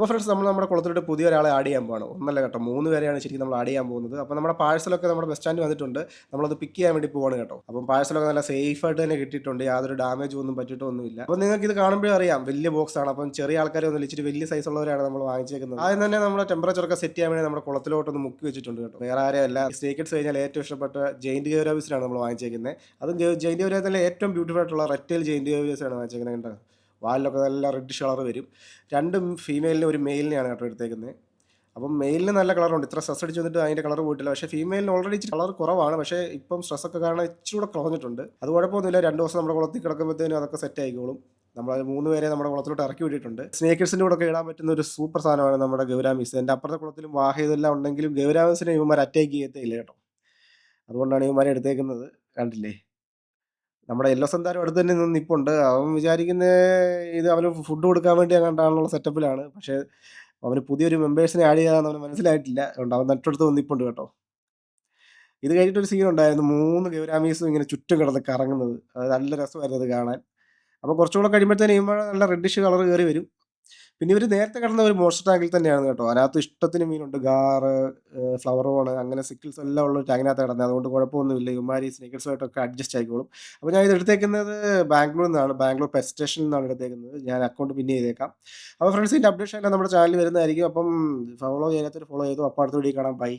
അപ്പോൾ ഫ്രണ്ട്സ് നമ്മൾ നമ്മുടെ കുളത്തിലോട്ട് പുതിയ ഒരാളെ ആഡ് ചെയ്യാൻ പോകണം ഒന്നല്ല കേട്ടോ മൂന്ന് പേരെയാണ് ശരിക്കും നമ്മൾ ആഡ് ചെയ്യാൻ പോകുന്നത്. അപ്പോൾ നമ്മുടെ പാഴ്സലൊക്കെ നമ്മുടെ ബസ് സ്റ്റാൻഡ് വന്നിട്ടുണ്ട്. നമ്മളത് പിക്ക് ചെയ്യാൻ വേണ്ടി പോകണം കേട്ടോ. അപ്പം പാഴ്സലൊക്കെ നല്ല സേഫ് ആയിട്ട് തന്നെ കിട്ടിയിട്ടുണ്ട്. യാതൊരു ഡാമേജ് ഒന്നും പറ്റിയിട്ടൊന്നുമില്ല അപ്പോൾ നിങ്ങൾക്ക് ഇത് കാണുമ്പോഴേ അറിയാം വലിയ ബോക്സാണ് അപ്പം ചെറിയ ആൾക്കാരെ ഒന്നും ഇച്ചിരി വലിയ സൈസ് ഉള്ളവരാണ് നമ്മൾ വാങ്ങിച്ചേക്കുന്നത്. ആദ്യം തന്നെ നമ്മുടെ ടെമ്പറേച്ചർ ഒക്കെ സെറ്റ് ചെയ്യാൻ വേണ്ടി നമ്മുടെ കുളത്തിലോട്ടൊന്ന് മുക്കി വെച്ചിട്ടുണ്ട് കേട്ടോ. വേറെ ആരെയല്ല സ്നേക്കറ്റ്സ് കഴിഞ്ഞാൽ ഏറ്റവും ഇഷ്ടപ്പെട്ട ജെയിന്റ് ഗേവരാബിസിനാണ് നമ്മൾ വാങ്ങിച്ചേക്കുന്നത്. അതും ജെയിന്റ് ഗേവരാബിസിലെ ഏറ്റവും ബ്യൂട്ടിഫുൾ ആയിട്ടുള്ള റെറ്റയിൽ ജെയിന്റ് ഗേവരാബിസാണ് വാങ്ങിച്ചേക്കുന്നത് കേട്ടോ. വാലിലൊക്കെ നല്ല റെഡ് കളർ വരും. രണ്ടും ഫീമെയിലിന് ഒരു മെയിലിനെയാണ് കേട്ടോ എടുത്തേക്കുന്നത്. അപ്പം മെയിലിന് നല്ല കളറുണ്ട് ഇത്ര സ്ട്രെസ് അടിച്ച് വന്നിട്ട് അതിന്റെ കളർ പോയിട്ടില്ല. പക്ഷേ ഫീമെയിലിന് ഓൾറെഡി ഇച്ചിരി കളർ കുറവാണ്. പക്ഷേ ഇപ്പം സ്ട്രെസ് ഒക്കെ കാരണം ഇച്ചിരി കൂടെ കുറഞ്ഞിട്ടുണ്ട്. അത് കുഴപ്പമൊന്നുമില്ല. രണ്ട് ദിവസം നമ്മുടെ കുളത്തിൽ കിടക്കുമ്പോഴത്തേനും അതൊക്കെ സെറ്റ് ആയിക്കോളും. നമ്മൾ മൂന്ന് പേരെ നമ്മുടെ കുളത്തിലോട്ട് ഇറക്കി വിട്ടിട്ടുണ്ട്. സ്നേക്കേഴ്സിന്റെ കൂടെ ഇടാൻ പറ്റുന്ന ഒരു സൂപ്പർ സാധനമാണ് നമ്മുടെ ഗൗരാമീസ് എന്റെ അപ്പുറത്തെ കുളത്തിലും വാഹയതെല്ലാം ഉണ്ടെങ്കിലും ഗൗരാമീസിനെ ഇവന്മാർ അറ്റാക്ക് ചെയ്യത്തേ ഇല്ല കേട്ടോ. അതുകൊണ്ടാണ് ഇവന്മാരെ എടുത്തേക്കുന്നത്. കണ്ടില്ലേ? നമ്മുടെ എല്ലോ സന്താരം അടുത്ത് തന്നെ നിന്ന് നിപ്പുണ്ട്. അവൻ വിചാരിക്കുന്ന ഇത് അവന് ഫുഡ് കൊടുക്കാൻ വേണ്ടി അങ്ങോട്ടാണുള്ള സെറ്റപ്പിലാണ് പക്ഷേ അവന് പുതിയൊരു മെമ്പേഴ്സിനെ ആഡ് ചെയ്യാന്ന് അവന് മനസ്സിലായിട്ടില്ല. അതുകൊണ്ട് അവൻ നട്ടടുത്ത് നിപ്പുണ്ട് കേട്ടോ. ഇത് കഴിഞ്ഞിട്ടൊരു സീൻ ഉണ്ടായിരുന്നു. മൂന്ന് ഗൗരാമീസും ഇങ്ങനെ ചുറ്റും കിടന്ന് കറങ്ങുന്നത്. അത് നല്ല രസമായിരുന്നു അത് കാണാൻ. അപ്പോൾ കുറച്ചുകൂടെ കഴിയുമ്പോഴത്തേനും നല്ല റെഡിഷ് കളർ കയറി വരും. പിന്നെ ഇവർ നേരത്തെ കടന്ന ഒരു മോൺസ്റ്റർ ടാങ്കിൽ തന്നെയാണ് കേട്ടോ. അതിനകത്ത് ഇഷ്ടത്തിന് മീനുണ്ട്. ഗാറ് ഫ്ലവർ ഓണ് അങ്ങനെ സിക്കിൾസ് എല്ലാം ഉള്ള ടാങ്കിനകത്ത് കിടന്നത്. അതുകൊണ്ട് കുഴപ്പമൊന്നുമില്ല. ഇമാരി ഈ സ്നേക്കേഴ്സുമായിട്ടൊക്കെ അഡ്ജസ്റ്റ് ആയിക്കോളും. അപ്പോൾ ഞാൻ ഇത് എടുത്തേക്കുന്നത് ബാംഗ്ലൂരിൽ നിന്നാണ്. ബാംഗ്ലൂർ പെസ്റ്റ് സ്റ്റേഷനിൽ നിന്നാണ് എടുത്തേക്കുന്നത്. ഞാൻ അക്കൗണ്ട് പിന്നെ ചെയ്തേക്കാം. അപ്പോൾ ഫ്രണ്ട്സ് ഇതിന്റെ അപ്ഡേഷൻ എല്ലാം നമ്മുടെ ചാനലിൽ വരുന്നതായിരിക്കും. അപ്പം ഫോളോ ചെയ്യാത്തൊരു ഫോളോ ചെയ്തു. അപ്പോൾ അടുത്ത വീഡിയോ കാണാം. ബൈ